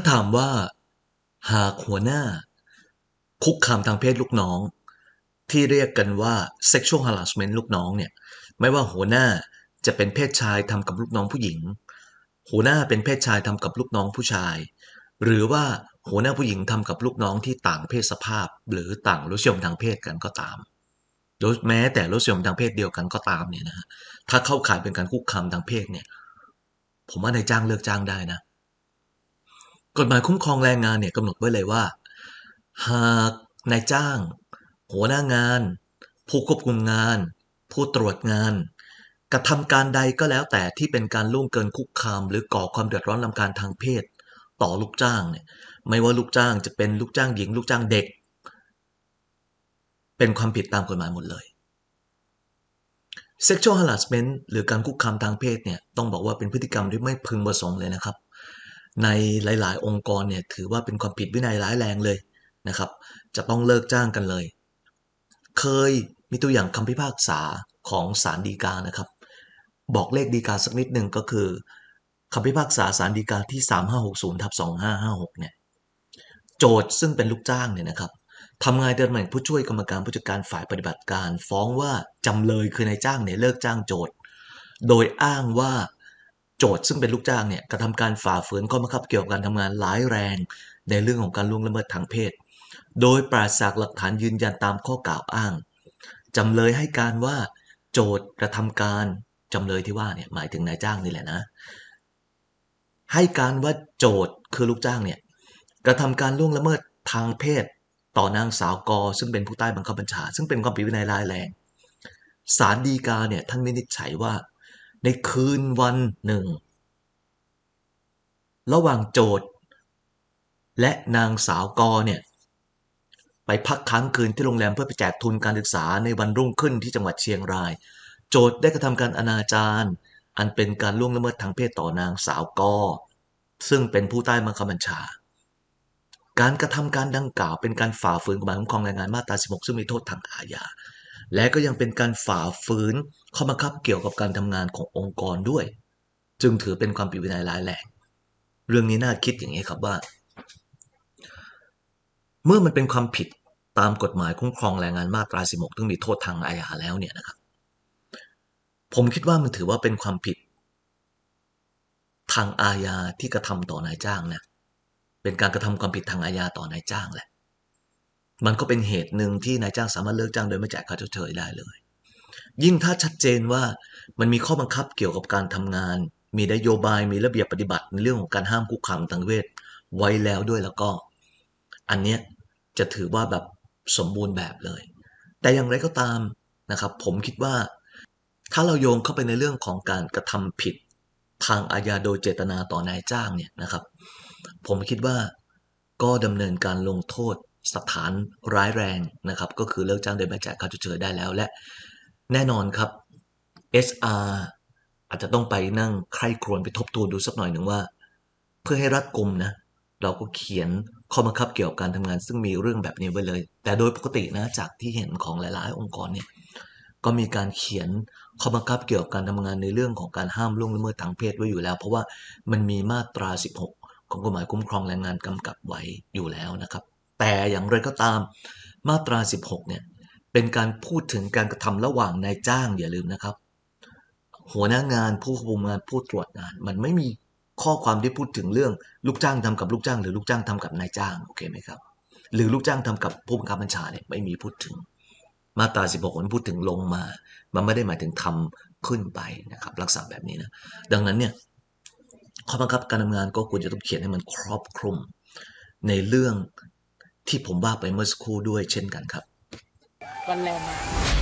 ถ้าถามว่า หากหัวหน้า คุกคามทางเพศลูกน้อง ที่เรียกกันว่า sexual harassment ลูกน้องเนี่ย ไม่ว่าหัวหน้าจะเป็นเพศชายทำกับลูกน้องผู้หญิง หัวหน้าเป็นเพศชายทำกับลูกน้องผู้ชาย หรือว่าหัวหน้าผู้หญิงทำกับลูกน้องที่ต่างเพศสภาพ หรือต่างรสนิยมทางเพศกันก็ตามโดยแม้แต่รสนิยมทางเพศเดียวกันก็ตามเนี่ยนะฮะถ้าเข้าข่ายเป็นการคุกคามทางเพศเนี่ย ผมว่านายจ้างเลิกจ้างได้นะ กฎหมายคุ้มครองแรงงานเนี่ยกำหนดไว้เลยว่า หากนายจ้าง หัวหน้างาน ผู้ควบคุมงาน ผู้ตรวจงาน กระทำการใดก็แล้วแต่ที่เป็นการล่วงเกินคุกคาม หรือก่อความเดือดร้อนรำคาญทางเพศ ต่อลูกจ้างเนี่ยไม่ว่าลูกจ้างจะเป็นลูกจ้างหญิง ลูกจ้างเด็ก เป็นความผิดตามกฎหมายหมดเลย sexual harassment หรือการคุกคามทางเพศเนี่ยต้องบอกว่าเป็นพฤติกรรมที่ไม่พึงประสงค์เลยนะครับ ในหลาย ๆ องค์กรเนี่ยถือว่าเป็นความผิดวินัยร้ายแรงเลยนะครับ จะต้องเลิกจ้างกันเลย เคยมีตัวอย่างคำพิพากษาของศาลฎีกานะครับ บอกเลขฎีกาสักนิดหนึ่งก็คือคำพิพากษาศาลฎีกาที่ 3560ทับ2556เนี่ยโจทย์ซึ่งเป็นลูกจ้างเนี่ยนะครับทำงานในตำแหน่งผู้ช่วยกรรมการผู้จัดการฝ่ายปฏิบัติการ ฟ้องว่าจำเลยคือนายจ้างเนี่ยเลิกจ้างโจทย์ โดยอ้างว่า โจทย์ซึ่งเป็นลูกจ้างเนี่ยกระทำการฝ่าฝืนข้อบังคับเกี่ยวกับการทำงานร้ายแรง ในเรื่องของการล่วงละเมิดทางเพศ โดยปราศจากหลักฐานยืนยันตามข้อกล่าวอ้างจำเลยให้การว่า โจทย์กระทำการจำเลยที่ว่าเนี่ยหมายถึงนายจ้างนี่แหละนะ ให้การว่าโจทย์คือลูกจ้างเนี่ยกระทำการล่วงละเมิดทางเพศ ต่อนางสาวกอซึ่งเป็นผู้ใต้บังคับบัญชา ซึ่งเป็นความผิดวินัยร้ายแรงศาลฎีกาเนี่ยท่านวินิจฉัยว่า ในคืนวันหนึ่ง ระหว่างโจทย์ และนางสาวกอเนี่ยไปพักค้างคืนที่โรงแรมเพื่อไปแจกทุนการศึกษาในวันรุ่งขึ้นที่จังหวัดเชียงราย โจทย์ได้กระทำการอนาจารอันเป็นการล่วงละเมิดทางเพศต่อนางสาวกอซึ่งเป็นผู้ใต้บังคับบัญชา การกระทำการดังกล่าวเป็นการฝ่าฝืนกฎหมายคุ้มครองแรงงานมาตรา 16 ซึ่งมีโทษทางอาญา และก็ยังเป็นการฝ่าฝืนข้อบังคับเกี่ยวกับการทำงานขององค์กรด้วย จึงถือเป็นความผิดวินัยร้ายแรงเรื่องนี้น่าคิดอย่างนี้ครับว่า เมื่อมันเป็นความผิดตามกฎหมายคุ้มครองแรงงานมาตรา 16ซึ่งมีโทษทางอาญาแล้วเนี่ยนะครับ ผมคิดว่ามันถือว่าเป็นความผิด ทางอาญาที่กระทำต่อนายจ้างนะเป็นการกระทำความผิดทางอาญาต่อนายจ้างแหละ มันก็เป็นเหตุหนึ่งที่นายจ้างสามารถเลิกจ้างโดยไม่จ่ายค่าชดเชยได้เลย ยิ่งถ้าชัดเจนว่ามันมีข้อบังคับเกี่ยวกับการทำงาน มีนโยบายมีระเบียบปฏิบัติในเรื่องของการห้ามคุกคามทางเพศไว้แล้วด้วยแล้วก็ อันเนี้ยจะถือว่าแบบสมบูรณ์แบบเลย แต่อย่างไรก็ตามนะครับ ผมคิดว่า ถ้าเราโยงเข้าไปในเรื่องของการกระทำผิดทางอาญาโดยเจตนาต่อนายจ้างเนี่ยนะครับ ผมคิดว่าก็ดำเนินการลงโทษ สถานร้ายแรงนะครับ ก็คือเลิกจ้างโดยไม่จ่ายค่าชดเชยได้แล้วและแน่นอนครับ SR อาจจะต้องไปนั่งใคร่ครวญไปทบทวนดูสักหน่อยหนึ่งว่า เพื่อให้รัดกุมนะเราก็เขียนข้อบังคับเกี่ยวกับการทำงาน ซึ่งมีเรื่องแบบนี้ไว้เลย แต่โดยปกตินะจากที่เห็นของหลาย ๆ องค์กรเนี่ยก็มีการเขียนข้อบังคับเกี่ยวกับการทำงานในเรื่องของการห้ามล่วงละเมิดทางเพศไว้อยู่แล้ว เพราะว่ามันมีมาตรา 16 ของกฎหมายคุ้มครองแรงงานกำกับไว้อยู่แล้วนะครับ แต่อย่างไรก็ตามมาตรา 16 เนี่ย เป็นการพูดถึงการกระทำระหว่างนายจ้างอย่าลืมนะครับ หัวหน้างานผู้ควบคุมงานผู้ตรวจงาน มันไม่มีข้อความที่พูดถึงเรื่องลูกจ้างทำกับลูกจ้าง หรือลูกจ้างทำกับนายจ้างโอเคไหมครับ หรือลูกจ้างทำกับผู้บังคับบัญชาเนี่ยไม่มีพูดถึง มาตรา 16 มันพูดถึงลงมา มันไม่ได้หมายถึงทำขึ้นไปนะครับลักษณะแบบนี้นะดังนั้นเนี่ยข้อบังคับการทำงานก็ควรจะต้องเขียนให้มันครอบคลุมในเรื่อง ที่ผมว่าไปเมื่อสักครู่ด้วยเช่นกันครับวันแรงงา